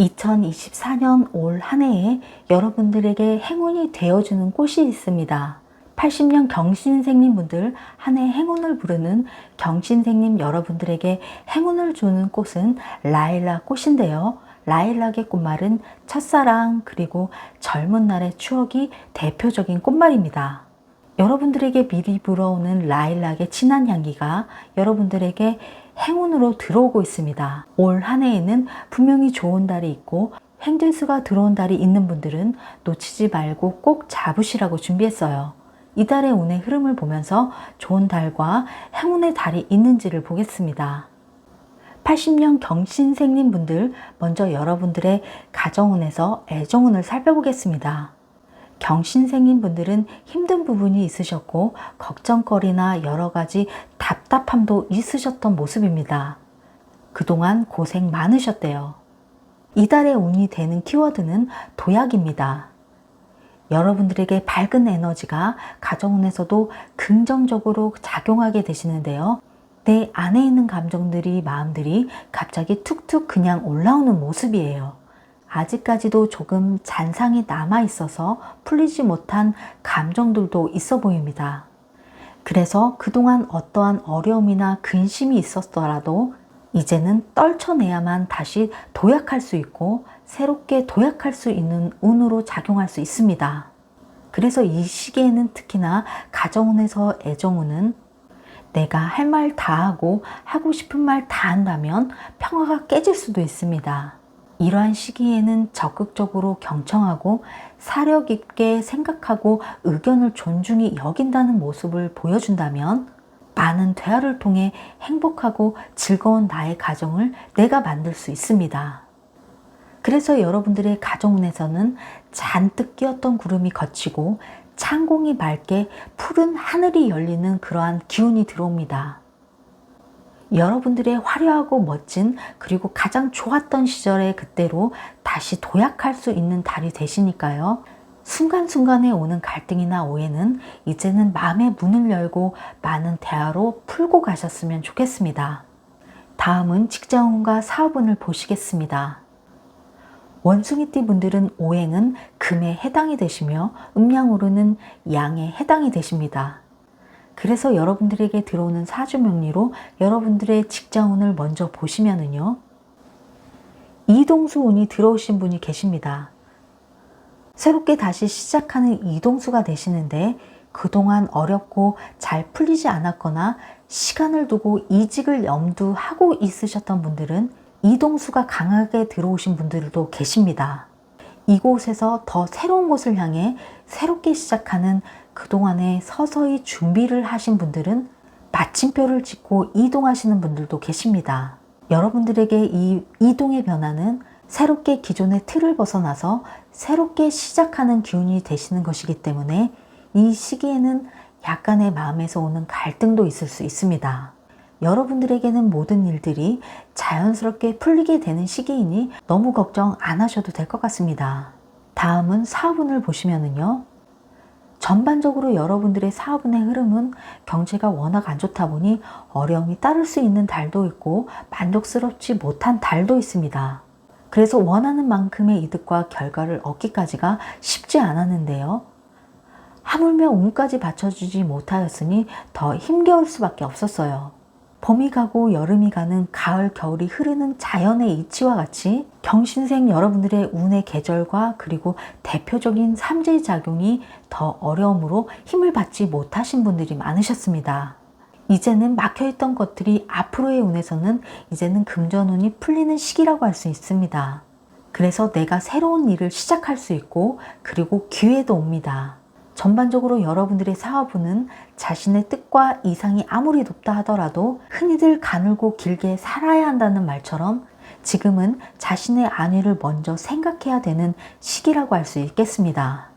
2024년 올 한 해에 여러분들에게 행운이 되어주는 꽃이 있습니다. 80년 경신생님 분들 한 해 행운을 부르는 경신생님 여러분들에게 행운을 주는 꽃은 라일락 꽃인데요. 라일락의 꽃말은 첫사랑 그리고 젊은 날의 추억이 대표적인 꽃말입니다. 여러분들에게 미리 불어오는 라일락의 진한 향기가 여러분들에게 행운으로 들어오고 있습니다. 올 한 해에는 분명히 좋은 달이 있고 행진수가 들어온 달이 있는 분들은 놓치지 말고 꼭 잡으시라고 준비했어요. 이 달의 운의 흐름을 보면서 좋은 달과 행운의 달이 있는지를 보겠습니다. 80년 경신생님 분들 먼저 여러분들의 가정운에서 애정운을 살펴보겠습니다. 경신생인 분들은 힘든 부분이 있으셨고 걱정거리나 여러 가지 답답함도 있으셨던 모습입니다. 그동안 고생 많으셨대요. 이달의 운이 되는 키워드는 도약입니다. 여러분들에게 밝은 에너지가 가정운에서도 긍정적으로 작용하게 되시는데요. 내 안에 있는 감정들이, 마음들이 갑자기 툭툭 그냥 올라오는 모습이에요. 아직까지도 조금 잔상이 남아 있어서 풀리지 못한 감정들도 있어 보입니다. 그래서 그동안 어떠한 어려움이나 근심이 있었더라도 이제는 떨쳐내야만 다시 도약할 수 있고 새롭게 도약할 수 있는 운으로 작용할 수 있습니다. 그래서 이 시기에는 특히나 가정운에서 애정운은 내가 할 말 다 하고 하고 싶은 말 다 한다면 평화가 깨질 수도 있습니다. 이러한 시기에는 적극적으로 경청하고 사력 있게 생각하고 의견을 존중히 여긴다는 모습을 보여준다면 많은 대화를 통해 행복하고 즐거운 나의 가정을 내가 만들 수 있습니다. 그래서 여러분들의 가정운에서는 잔뜩 끼었던 구름이 걷히고 창공이 맑게 푸른 하늘이 열리는 그러한 기운이 들어옵니다. 여러분들의 화려하고 멋진 그리고 가장 좋았던 시절의 그때로 다시 도약할 수 있는 달이 되시니까요. 순간순간에 오는 갈등이나 오해는 이제는 마음의 문을 열고 많은 대화로 풀고 가셨으면 좋겠습니다. 다음은 직장운과 사업운을 보시겠습니다. 원숭이띠 분들은 오행은 금에 해당이 되시며 음양으로는 양에 해당이 되십니다. 그래서 여러분들에게 들어오는 사주 명리로 여러분들의 직장운을 먼저 보시면은요. 이동수 운이 들어오신 분이 계십니다. 새롭게 다시 시작하는 이동수가 되시는데 그동안 어렵고 잘 풀리지 않았거나 시간을 두고 이직을 염두하고 있으셨던 분들은 이동수가 강하게 들어오신 분들도 계십니다. 이곳에서 더 새로운 곳을 향해 새롭게 시작하는 그동안에 서서히 준비를 하신 분들은 마침표를 찍고 이동하시는 분들도 계십니다. 여러분들에게 이 이동의 변화는 새롭게 기존의 틀을 벗어나서 새롭게 시작하는 기운이 되시는 것이기 때문에 이 시기에는 약간의 마음에서 오는 갈등도 있을 수 있습니다. 여러분들에게는 모든 일들이 자연스럽게 풀리게 되는 시기이니 너무 걱정 안 하셔도 될 것 같습니다. 다음은 사업운을 보시면은요. 전반적으로 여러분들의 사업운의 흐름은 경제가 워낙 안 좋다 보니 어려움이 따를 수 있는 달도 있고 만족스럽지 못한 달도 있습니다. 그래서 원하는 만큼의 이득과 결과를 얻기까지가 쉽지 않았는데요. 하물며 운까지 받쳐주지 못하였으니 더 힘겨울 수밖에 없었어요. 봄이 가고 여름이 가는 가을, 겨울이 흐르는 자연의 이치와 같이 경신생 여러분들의 운의 계절과 그리고 대표적인 삼재의 작용이 더 어려움으로 힘을 받지 못하신 분들이 많으셨습니다. 이제는 막혀있던 것들이 앞으로의 운에서는 이제는 금전운이 풀리는 시기라고 할 수 있습니다. 그래서 내가 새로운 일을 시작할 수 있고 그리고 기회도 옵니다. 전반적으로 여러분들의 사업운은 자신의 뜻과 이상이 아무리 높다 하더라도 흔히들 가늘고 길게 살아야 한다는 말처럼 지금은 자신의 안위를 먼저 생각해야 되는 시기라고 할 수 있겠습니다.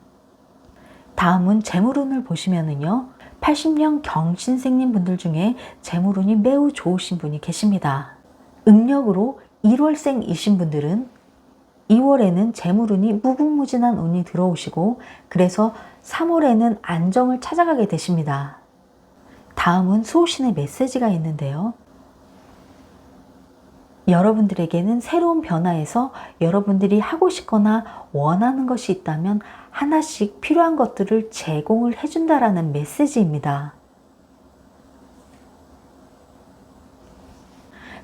다음은 재물운을 보시면은요. 80년 경신생님 분들 중에 재물운이 매우 좋으신 분이 계십니다. 음력으로 1월생이신 분들은 2월에는 재물운이 무궁무진한 운이 들어오시고 그래서 3월에는 안정을 찾아가게 되십니다. 다음은 수호신의 메시지가 있는데요. 여러분들에게는 새로운 변화에서 여러분들이 하고 싶거나 원하는 것이 있다면 하나씩 필요한 것들을 제공을 해준다라는 메시지입니다.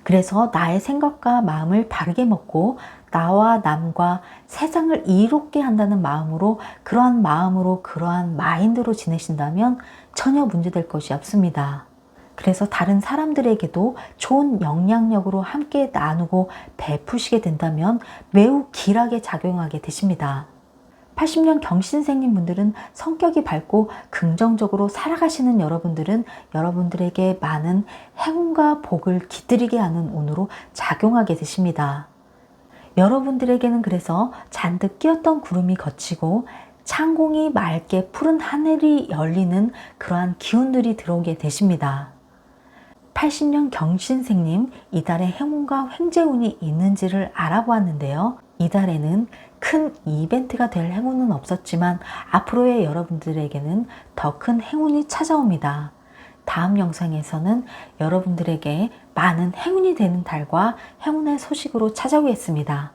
그래서 나의 생각과 마음을 바르게 먹고 나와 남과 세상을 이롭게 한다는 마음으로 그러한 마음으로 그러한 마인드로 지내신다면 전혀 문제될 것이 없습니다. 그래서 다른 사람들에게도 좋은 영향력으로 함께 나누고 베푸시게 된다면 매우 길하게 작용하게 되십니다. 80년 경신생님 분들은 성격이 밝고 긍정적으로 살아가시는 여러분들은 여러분들에게 많은 행운과 복을 깃들이게 하는 운으로 작용하게 되십니다. 여러분들에게는 그래서 잔뜩 끼었던 구름이 걷히고 창공이 맑게 푸른 하늘이 열리는 그러한 기운들이 들어오게 되십니다. 80년 경신생님 이달에 행운과 횡재운이 있는지를 알아보았는데요. 이달에는 큰 이벤트가 될 행운은 없었지만 앞으로의 여러분들에게는 더 큰 행운이 찾아옵니다. 다음 영상에서는 여러분들에게 많은 행운이 되는 달과 행운의 소식으로 찾아오겠습니다.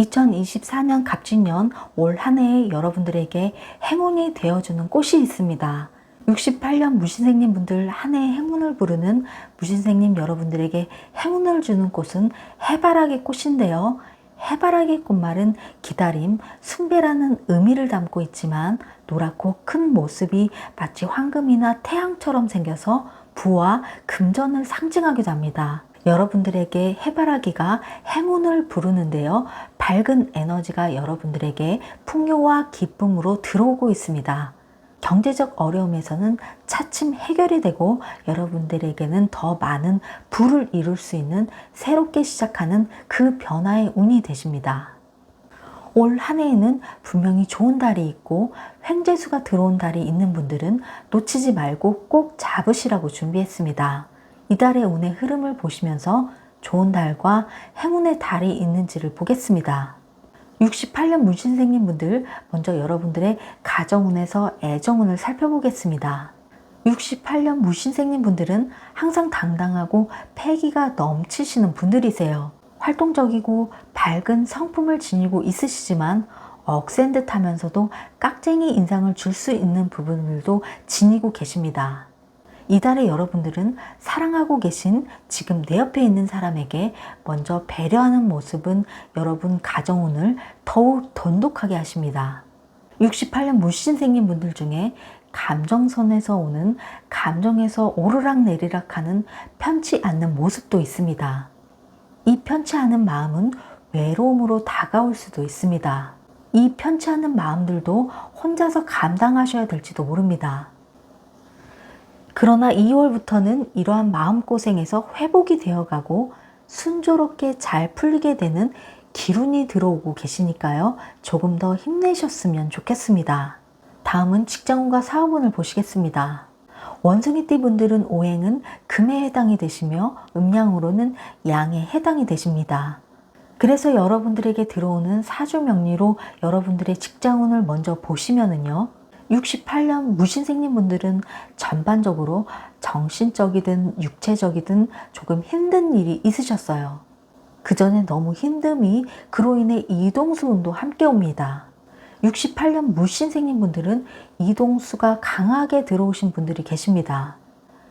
2024년 갑진년 올 한 해에 여러분들에게 행운이 되어주는 꽃이 있습니다. 68년 무신생님 분들 한 해의 행운을 부르는 무신생님 여러분들에게 행운을 주는 꽃은 해바라기 꽃인데요. 해바라기 꽃말은 기다림, 숭배라는 의미를 담고 있지만 노랗고 큰 모습이 마치 황금이나 태양처럼 생겨서 부와 금전을 상징하기도 합니다. 여러분들에게 해바라기가 행운을 부르는데요. 밝은 에너지가 여러분들에게 풍요와 기쁨으로 들어오고 있습니다. 경제적 어려움에서는 차츰 해결이 되고 여러분들에게는 더 많은 부를 이룰 수 있는 새롭게 시작하는 그 변화의 운이 되십니다. 올 한 해에는 분명히 좋은 달이 있고 횡재수가 들어온 달이 있는 분들은 놓치지 말고 꼭 잡으시라고 준비했습니다. 이달의 운의 흐름을 보시면서 좋은 달과 행운의 달이 있는지를 보겠습니다. 68년 문신생님 분들 먼저 여러분들의 가정운에서 애정운을 살펴보겠습니다. 68년 무신생님 분들은 항상 당당하고 패기가 넘치시는 분들이세요. 활동적이고 밝은 성품을 지니고 있으시지만 억센 듯 하면서도 깍쟁이 인상을 줄 수 있는 부분들도 지니고 계십니다. 이달에 여러분들은 사랑하고 계신 지금 내 옆에 있는 사람에게 먼저 배려하는 모습은 여러분 가정운을 더욱 돈독하게 하십니다. 68년 무신생님 분들 중에 감정선에서 오는 감정에서 오르락 내리락 하는 편치 않는 모습도 있습니다. 이 편치 않은 마음은 외로움으로 다가올 수도 있습니다. 이 편치 않은 마음들도 혼자서 감당하셔야 될지도 모릅니다. 그러나 2월부터는 이러한 마음고생에서 회복이 되어가고 순조롭게 잘 풀리게 되는 기운이 들어오고 계시니까요. 조금 더 힘내셨으면 좋겠습니다. 다음은 직장운과 사업운을 보시겠습니다. 원숭이띠 분들은 오행은 금에 해당이 되시며 음양으로는 양에 해당이 되십니다. 그래서 여러분들에게 들어오는 사주 명리로 여러분들의 직장운을 먼저 보시면은요. 68년 무신생님 분들은 전반적으로 정신적이든 육체적이든 조금 힘든 일이 있으셨어요. 그 전에 너무 힘듦이 그로 인해 이동수운도 함께 옵니다. 68년 무신생님 분들은 이동수가 강하게 들어오신 분들이 계십니다.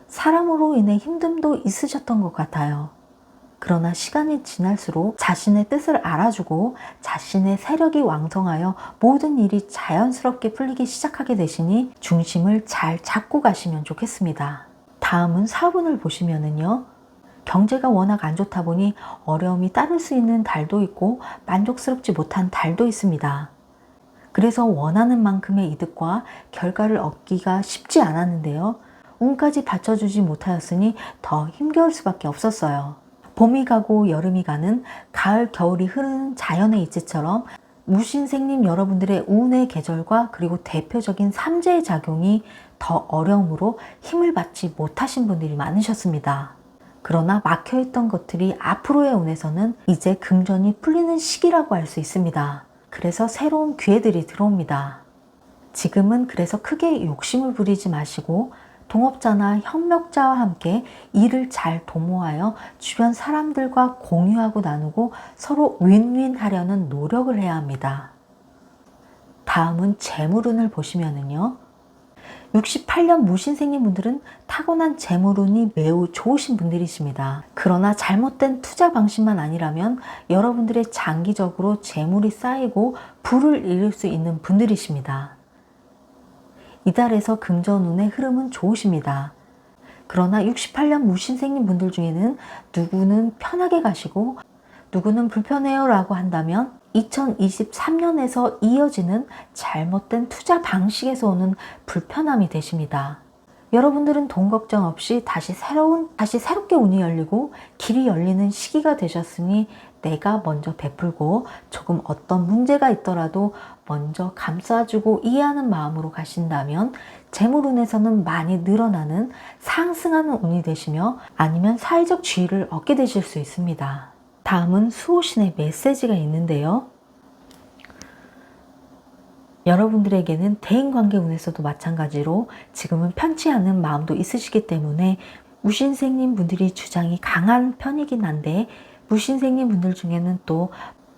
사람으로 인해 힘듦도 있으셨던 것 같아요. 그러나 시간이 지날수록 자신의 뜻을 알아주고 자신의 세력이 왕성하여 모든 일이 자연스럽게 풀리기 시작하게 되시니 중심을 잘 잡고 가시면 좋겠습니다. 다음은 사분을 보시면은요. 경제가 워낙 안 좋다 보니 어려움이 따를 수 있는 달도 있고 만족스럽지 못한 달도 있습니다. 그래서 원하는 만큼의 이득과 결과를 얻기가 쉽지 않았는데요. 운까지 받쳐주지 못하였으니 더 힘겨울 수밖에 없었어요. 봄이 가고 여름이 가는 가을, 겨울이 흐르는 자연의 이치처럼 무신생님 여러분들의 운의 계절과 그리고 대표적인 삼재의 작용이 더 어려움으로 힘을 받지 못하신 분들이 많으셨습니다. 그러나 막혀있던 것들이 앞으로의 운에서는 이제 금전이 풀리는 시기라고 할 수 있습니다. 그래서 새로운 기회들이 들어옵니다. 지금은 그래서 크게 욕심을 부리지 마시고 동업자나 협력자와 함께 일을 잘 도모하여 주변 사람들과 공유하고 나누고 서로 윈윈 하려는 노력을 해야 합니다. 다음은 재물운을 보시면은요. 68년 무신생님 분들은 타고난 재물운이 매우 좋으신 분들이십니다. 그러나 잘못된 투자 방식만 아니라면 여러분들의 장기적으로 재물이 쌓이고 부를 잃을 수 있는 분들이십니다. 이달에서 금전운의 흐름은 좋으십니다. 그러나 68년 무신생님 분들 중에는 누구는 편하게 가시고 누구는 불편해요 라고 한다면 2023년에서 이어지는 잘못된 투자 방식에서 오는 불편함이 되십니다. 여러분들은 돈 걱정 없이 다시 새로운, 다시 새롭게 운이 열리고 길이 열리는 시기가 되셨으니 내가 먼저 베풀고 조금 어떤 문제가 있더라도 먼저 감싸주고 이해하는 마음으로 가신다면 재물운에서는 많이 늘어나는 상승하는 운이 되시며 아니면 사회적 지위를 얻게 되실 수 있습니다. 다음은 수호신의 메시지가 있는데요. 여러분들에게는 대인관계 운에서도 마찬가지로 지금은 편치 않은 마음도 있으시기 때문에 무신생님 분들이 주장이 강한 편이긴 한데 무신생님 분들 중에는 또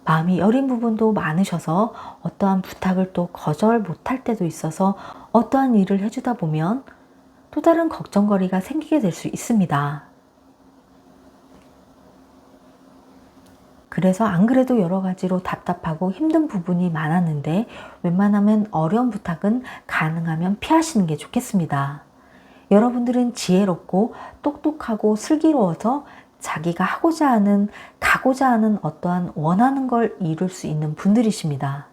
마음이 여린 부분도 많으셔서 어떠한 부탁을 또 거절 못할 때도 있어서 어떠한 일을 해주다 보면 또 다른 걱정거리가 생기게 될 수 있습니다. 그래서 안 그래도 여러 가지로 답답하고 힘든 부분이 많았는데 웬만하면 어려운 부탁은 가능하면 피하시는 게 좋겠습니다. 여러분들은 지혜롭고 똑똑하고 슬기로워서 자기가 하고자 하는, 가고자 하는 어떠한 원하는 걸 이룰 수 있는 분들이십니다.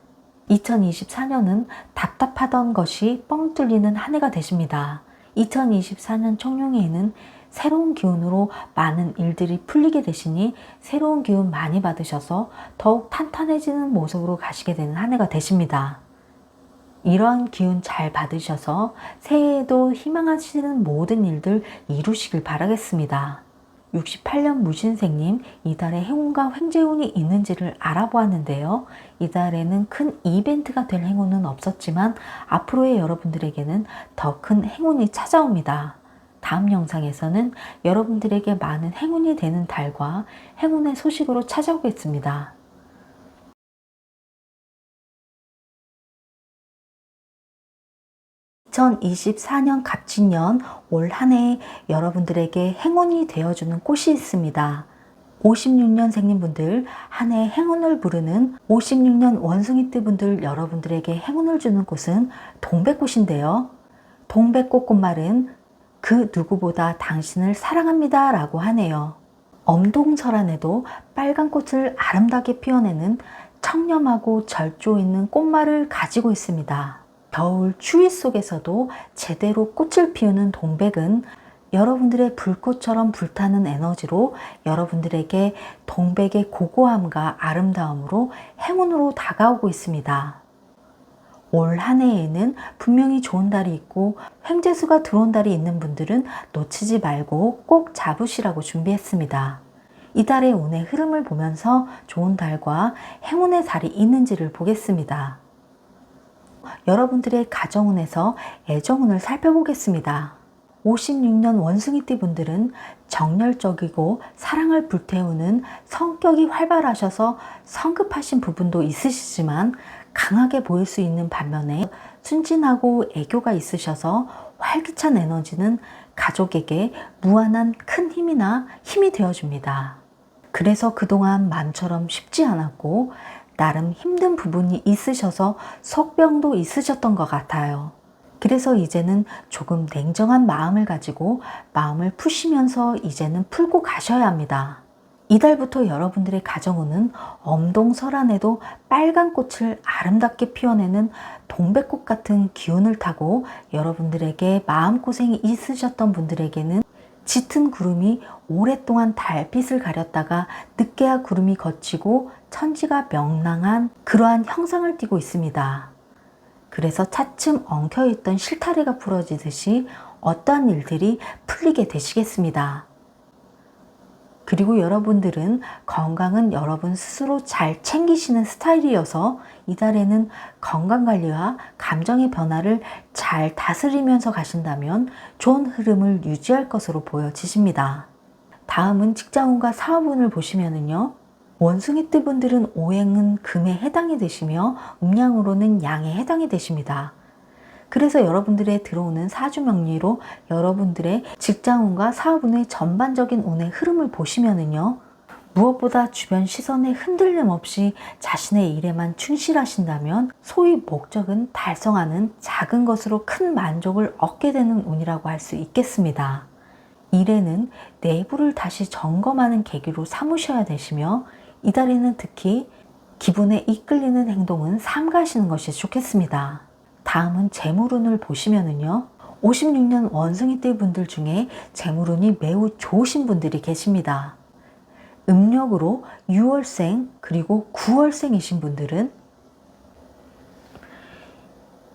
2024년은 답답하던 것이 뻥 뚫리는 한 해가 되십니다. 2024년 청룡에는 새로운 기운으로 많은 일들이 풀리게 되시니 새로운 기운 많이 받으셔서 더욱 탄탄해지는 모습으로 가시게 되는 한 해가 되십니다. 이러한 기운 잘 받으셔서 새해에도 희망하시는 모든 일들 이루시길 바라겠습니다. 68년 무신생님 이달에 행운과 횡재운이 있는지를 알아보았는데요. 이달에는 큰 이벤트가 될 행운은 없었지만 앞으로의 여러분들에게는 더 큰 행운이 찾아옵니다. 다음 영상에서는 여러분들에게 많은 행운이 되는 달과 행운의 소식으로 찾아오겠습니다. 2024년 갑진년 올 한 해 여러분들에게 행운이 되어주는 꽃이 있습니다. 56년 생님 분들 한 해 행운을 부르는 56년 원숭이띠 분들 여러분들에게 행운을 주는 꽃은 동백꽃인데요. 동백꽃 꽃말은 그 누구보다 당신을 사랑합니다 라고 하네요. 엄동설 안에도 빨간 꽃을 아름답게 피워내는 청렴하고 절조 있는 꽃말을 가지고 있습니다. 겨울 추위 속에서도 제대로 꽃을 피우는 동백은 여러분들의 불꽃처럼 불타는 에너지로 여러분들에게 동백의 고고함과 아름다움으로 행운으로 다가오고 있습니다. 올 한 해에는 분명히 좋은 달이 있고 횡재수가 들어온 달이 있는 분들은 놓치지 말고 꼭 잡으시라고 준비했습니다. 이 달의 운의 흐름을 보면서 좋은 달과 행운의 달이 있는지를 보겠습니다. 여러분들의 가정운에서 애정운을 살펴보겠습니다. 56년 원숭이띠 분들은 정열적이고 사랑을 불태우는 성격이 활발하셔서 성급하신 부분도 있으시지만 강하게 보일 수 있는 반면에 순진하고 애교가 있으셔서 활기찬 에너지는 가족에게 무한한 큰 힘이나 힘이 되어줍니다. 그래서 그동안 마음처럼 쉽지 않았고 나름 힘든 부분이 있으셔서 속병도 있으셨던 것 같아요. 그래서 이제는 조금 냉정한 마음을 가지고 마음을 푸시면서 이제는 풀고 가셔야 합니다. 이달부터 여러분들의 가정운은 엄동설안에도 빨간 꽃을 아름답게 피워내는 동백꽃 같은 기운을 타고 여러분들에게 마음고생이 있으셨던 분들에게는 짙은 구름이 오랫동안 달빛을 가렸다가 늦게야 구름이 걷히고 천지가 명랑한 그러한 형상을 띠고 있습니다. 그래서 차츰 엉켜있던 실타래가 풀어지듯이 어떠한 일들이 풀리게 되시겠습니다. 그리고 여러분들은 건강은 여러분 스스로 잘 챙기시는 스타일이어서 이달에는 건강 관리와 감정의 변화를 잘 다스리면서 가신다면 좋은 흐름을 유지할 것으로 보여지십니다. 다음은 직장운과 사업운을 보시면은요. 원숭이 띠 분들은 오행은 금에 해당이 되시며 음양으로는 양에 해당이 되십니다. 그래서 여러분들의 들어오는 사주 명리로 여러분들의 직장운과 사업운의 전반적인 운의 흐름을 보시면은요. 무엇보다 주변 시선에 흔들림 없이 자신의 일에만 충실하신다면 소위 목적은 달성하는 작은 것으로 큰 만족을 얻게 되는 운이라고 할 수 있겠습니다. 일에는 내부를 다시 점검하는 계기로 삼으셔야 되시며 이달에는 특히 기분에 이끌리는 행동은 삼가하시는 것이 좋겠습니다. 다음은 재물운을 보시면은요. 56년 원숭이 띠 분들 중에 재물운이 매우 좋으신 분들이 계십니다. 음력으로 6월생 그리고 9월생이신 분들은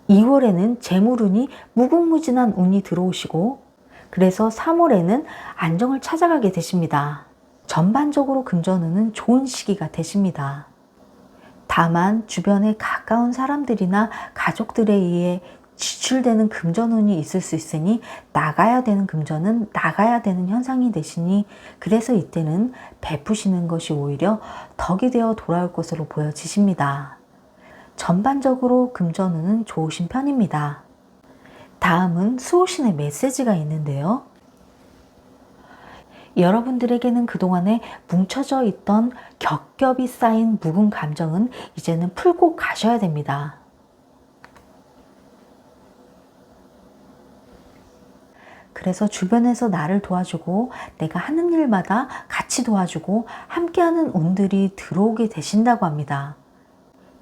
2월에는 재물운이 무궁무진한 운이 들어오시고 그래서 3월에는 안정을 찾아가게 되십니다. 전반적으로 금전운은 좋은 시기가 되십니다. 다만 주변에 가까운 사람들이나 가족들에 의해 지출되는 금전운이 있을 수 있으니 나가야 되는 금전은 나가야 되는 현상이 되시니 그래서 이때는 베푸시는 것이 오히려 덕이 되어 돌아올 것으로 보여지십니다. 전반적으로 금전운은 좋으신 편입니다. 다음은 수호신의 메시지가 있는데요. 여러분들에게는 그동안에 뭉쳐져 있던 겹겹이 쌓인 묵은 감정은 이제는 풀고 가셔야 됩니다. 그래서 주변에서 나를 도와주고 내가 하는 일마다 같이 도와주고 함께하는 운들이 들어오게 되신다고 합니다.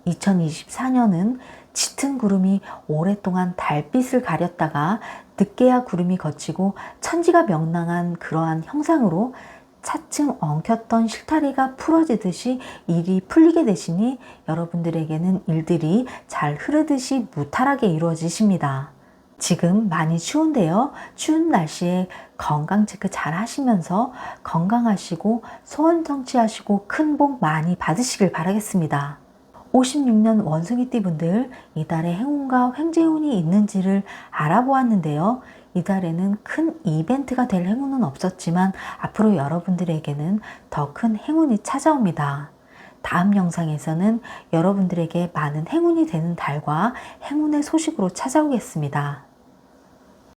2024년은 짙은 구름이 오랫동안 달빛을 가렸다가 늦게야 구름이 걷히고 천지가 명랑한 그러한 형상으로 차츰 엉켰던 실타리가 풀어지듯이 일이 풀리게 되시니 여러분들에게는 일들이 잘 흐르듯이 무탈하게 이루어지십니다. 지금 많이 추운데요. 추운 날씨에 건강 체크 잘 하시면서 건강하시고 소원 성취하시고 큰 복 많이 받으시길 바라겠습니다. 56년 원숭이띠 분들 이달에 행운과 횡재운이 있는지를 알아보았는데요. 이달에는 큰 이벤트가 될 행운은 없었지만 앞으로 여러분들에게는 더 큰 행운이 찾아옵니다. 다음 영상에서는 여러분들에게 많은 행운이 되는 달과 행운의 소식으로 찾아오겠습니다.